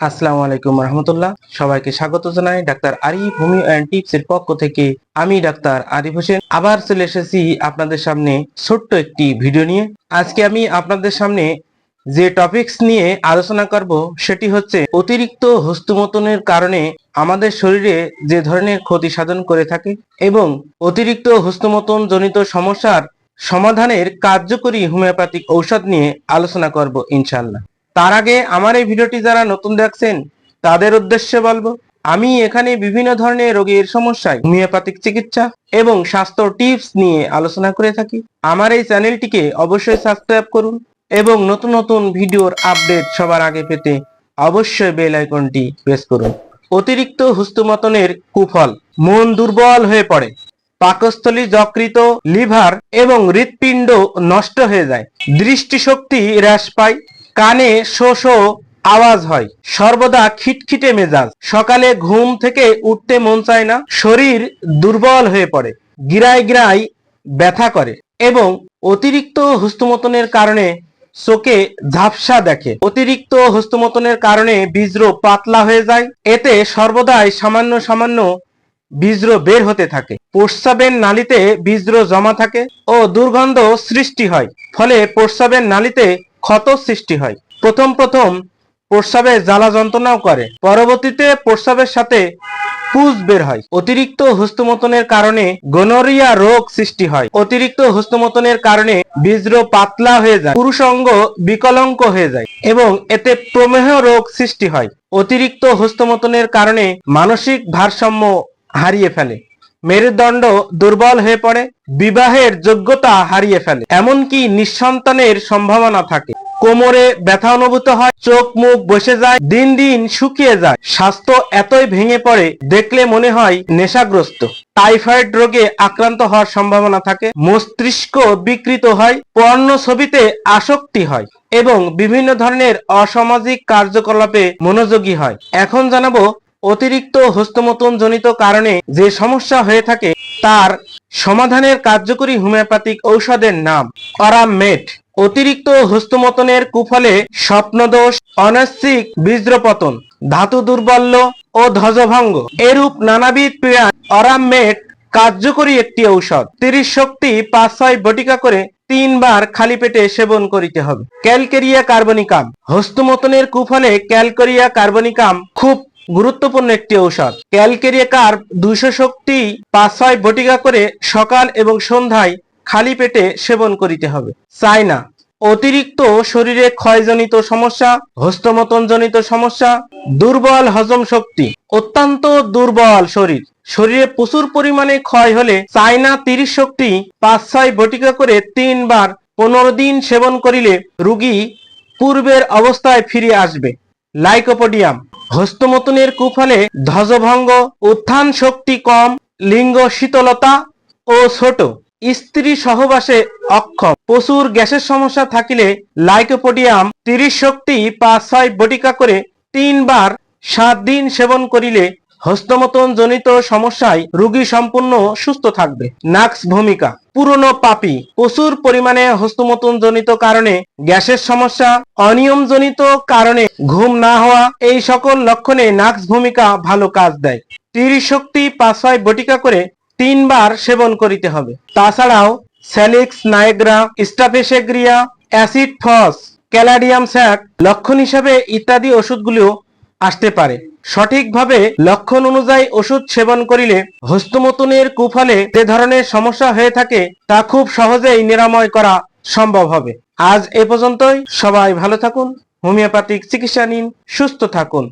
আসসালামু আলাইকুম রহমতুল্লাহ। সবাইকে স্বাগত জানাই doctor Arif homeo and tips এর পক্ষ থেকে। আমি ডাক্তার আরিফ হোসেন, আবার চলে এসেছি আপনাদের সামনে ছোট্ট একটি ভিডিও নিয়ে। আজকে আমি আপনাদের সামনে যে টপিকস নিয়ে আলোচনা করব, সেটি হচ্ছে অতিরিক্ত হস্তমতনের কারণে আমাদের শরীরে যে ধরনের ক্ষতি সাধন করে থাকে এবং অতিরিক্ত হস্তমতন জনিত সমস্যার সমাধানের কার্যকরী হোমিওপ্যাথিক ঔষধ নিয়ে আলোচনা করব ইনশাল্লাহ তার আগে আমার এই ভিডিওটি যারা নতুন দেখছেন, তাদের উদ্দেশ্যে বলব, আমি এখানে বিভিন্ন ধরনের রোগের সমস্যায় হোমিওপ্যাথিক চিকিৎসা এবং স্বাস্থ্য টিপস নিয়ে আলোচনা করে থাকি। আমার এই চ্যানেলটিকে অবশ্যই সাবস্ক্রাইব করুন এবং নতুন নতুন ভিডিওর আপডেট সবার আগে পেতে অবশ্যই বেল আইকনটি প্রেস করুন। অতিরিক্ত হুস্তুমতনের কুফল, মন দুর্বল হয়ে পড়ে, পাকস্থলী যকৃত, লিভার এবং হৃৎপিণ্ড নষ্ট হয়ে যায়, দৃষ্টিশক্তি হ্রাস পায় কানে শো শো আওয়াজ হয়। সর্বদা খিটখিটে মেজাজ। সকালে ঘুম থেকে উঠতে মন চায় না। শরীর দুর্বল হয়ে পড়ে। গিরায় গিরায় ব্যথা করে এবং অতিরিক্ত হস্তমতনের কারণে চোখে ঝাপসা দেখে। অতিরিক্ত হস্তমতনের কারণে বীজ্র পাতলা হয়ে যায়। এতে সর্বদাই সামান্য সামান্য বীজ্র বের হতে থাকে। প্রস্রাবের নালিতে বীজ্র জমা থাকে ও দুর্গন্ধ সৃষ্টি হয়। ফলে প্রস্রাবের নালীতে ক্ষত সৃষ্টি হয়। প্রথম প্রথম প্রস্রাবে জ্বালা যন্ত্রণাও করে। পরবর্তীতে প্রস্রাবের সাথে পুজ বের হয়। অতিরিক্ত হস্তমতনের কারণে গনোরিয়া রোগ সৃষ্টি হয়। অতিরিক্ত হস্তমতনের কারণে বীজ্র পাতলা হয়ে যায়। পুরুষ অঙ্গ বিকলঙ্ক হয়ে যায় এবং এতে প্রমেহ রোগ সৃষ্টি হয়। অতিরিক্ত হস্তমতনের কারণে মানসিক ভারসাম্য হারিয়ে ফেলে। মেরুদণ্ড দুর্বল হয়ে পড়ে, বিবাহের যোগ্যতা হারিয়ে ফেলে। এমনকি নিঃসন্তানের সম্ভাবনা থাকে। কোমরে ব্যথা অনুভূত হয়, চোখ মুখ বসে যায়, দিন দিন শুকিয়ে যায়। স্বাস্থ্য এতই ভেঙে পড়ে, দেখলে মনে হয় নেশাগ্রস্ত। টাইফয়েড রোগে আক্রান্ত হওয়ার সম্ভাবনা থাকে। মস্তিষ্ক বিকৃত হয়, পর্ণ ছবিতে আসক্তি হয় এবং বিভিন্ন ধরনের অসামাজিক কার্যকলাপে মনোযোগী হয়। এখন জানাব অতিরিক্ত হস্তমতন জনিত কারণে যে সমস্যা হয়ে থাকে, তার সমাধানের কার্যকরী হোমিওপ্যাথিক ঔষধের নাম অরামমেট অতিরিক্ত হস্তমতনের কুফলে স্বপ্নদোষ অনৈচ্ছিক বীজ্রপতন ধাতু দুর্বল্য ও ধ্বজভঙ্গ। এরূপ নানাবিধ পীড়ায় অরামমেট কার্যকরী একটি ঔষধ। তিরিশ শক্তি পাঁচ ছয় বটিকা করে তিনবার খালি পেটে সেবন করিতে হবে। Calcarea carbonicum. হস্তমতনের কুফলে ক্যালকেরিয়া কার্বনিকাম খুব গুরুত্বপূর্ণ একটি ঔষধ। ক্যালকেরিয়া কার্ব দুইশো শক্তি পাঁচ ছয় বটিকা করে সকাল এবং সন্ধ্যায় খালি পেটে সেবন করিতে হবে। চাইনা অতিরিক্ত শরীরে ক্ষয়জনিত সমস্যা হস্তমতন জনিত সমস্যা, দুর্বল হজম শক্তি। অত্যন্ত দুর্বল শরীর। শরীরে প্রচুর পরিমাণে ক্ষয় হলে চাইনা তিরিশ শক্তি পাঁচ ছয় বটিকা করে তিনবার পনেরো দিন সেবন করিলে রুগী পূর্বের অবস্থায় ফিরে আসবে। লাইকোপোডিয়াম। হস্তমতনের কুফলে ধ্বজভঙ্গ, উত্থান শক্তি কম, লিঙ্গ শীতলতা ও ছোট। স্ত্রী সহবাসে অক্ষম। প্রচুর গ্যাসের সমস্যা থাকিলে লাইকোপোডিয়াম তিরিশ শক্তি পাঁচ ছয় বটিকা করে তিনবার সাত দিন সেবন করিলে হস্তমতন জনিত সমস্যায় রোগী সম্পূর্ণ সুস্থ থাকবে। নাক্স ভূমিকা, পুরনো পাপি, প্রচুর পরিমাণে হস্তমতন জনিত কারণে গ্যাসের সমস্যা অনিয়ম জনিত কারণে ঘুম না হওয়া, এই সকল লক্ষণে নাক্স ভূমিকা ভালো কাজ দেয়। তিরিশ শক্তি পাঁচ ছয় বটিকা করে তিনবার সেবন করিতে হবে। তাছাড়াও salix nigra, staphysagria, acid, phos, caladium, sec লক্ষণ হিসাবে ইত্যাদি ওষুধগুলিও আসতে পারে। সঠিকভাবে লক্ষণ অনুযায়ী ওষুধ সেবন করিলে হস্তমতনের কুফলে যে ধরনের সমস্যা হয়ে থাকে তা খুব সহজেই নিরাময় করা সম্ভব হবে। আজ এ পর্যন্তই। সবাই ভালো থাকুন। হোমিওপ্যাথিক চিকিৎসা নিন। সুস্থ থাকুন।